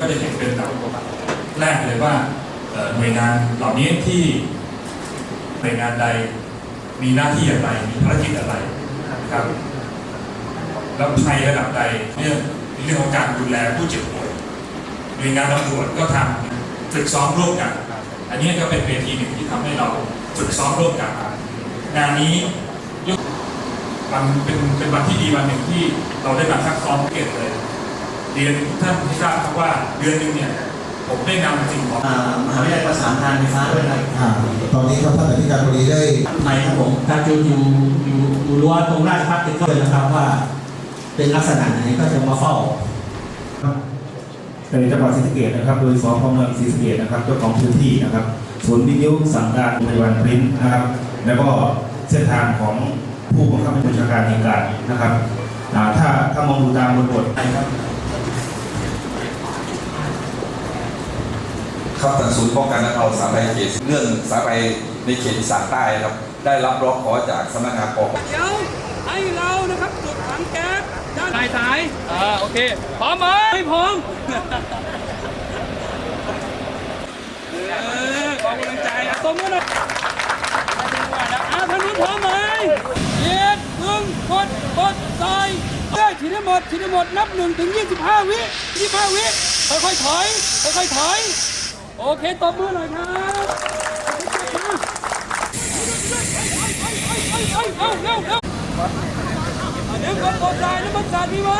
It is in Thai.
ก็จะเห็นเป็นแบบแรกเลยว่าหน่วยงานเหล่านี้ที่หน่วยงานใดมีหน้าที่อะไรมีภารกิจอะไรนะครับแล้วใครระดับใดเรื่องเรื่องของการดูแลผู้เจ็บป่วยหน่วยงานตำรวจก็ทำฝึกซ้อมร่วมกัน อันนี้ก็เป็นเวทีหนึ่งที่ทำให้เราฝึกซ้อมร่วมกันงานนี้ยกวันเป็นเป็นวันที่ดีวันหนึ่งที่เราได้มาซักซ้อมเก่งเลย รียนทุกท่านที่ทราบครับว่าเดือนหนึงเนี่ยผมได้นำสิ่งของอ่ามหาวิทยาลัยประสานงานไฟฟ้าด้วยนะครับอ่าตอนนี้ครับท่านอธิการบดีได้ไหนครับผมการอยู่อยู่อยู่อยู่รั้วตรงราชพัฒน์ก็เลยนะครับว่า เป็นลักษณะไหนก็จะมาเฝ้า ในจังหวัดศรีสะเกษนะครับ โดยสพเมืองศรีสะเกษนะครับเจ้าของพื้นที่นะครับศูนย์วิทยุสั่งการในวันพริ้นนะครับ แล้วก็เส้นทางของผู้บังคับบัญชาการเหตุการณ์นะครับอ่าถ้าถ้ามองดูตามบทบทครับ ทางศูนย์ป้องกันและเอาสาธารณเขตเรื่องสาธารณในเขตอีสานใต้ครับ ได้รับร้องขอจากสำนักงานปกเดี๋ยวให้เรานะครับจุดถังแก๊สด้านสายสายอ่าโอเค พร้อมไหมไม่พร้อมเออขอกำลังใจอะตรงนี้นะอ่าทางนู้นพร้อมไหมเย็ดมึงกดกดใส่ได้ทีได้หมดทีได้หมดนับหนึ่งถึงยี่สิบห้าวิยี่สิบห้าวิค่อยๆถอยค่อยๆถอย โอเคตบมือหน่อยครับเอาเอาเอาเอาเอาเดี๋ยวกดกดได้แล้วมันสาดมีไหม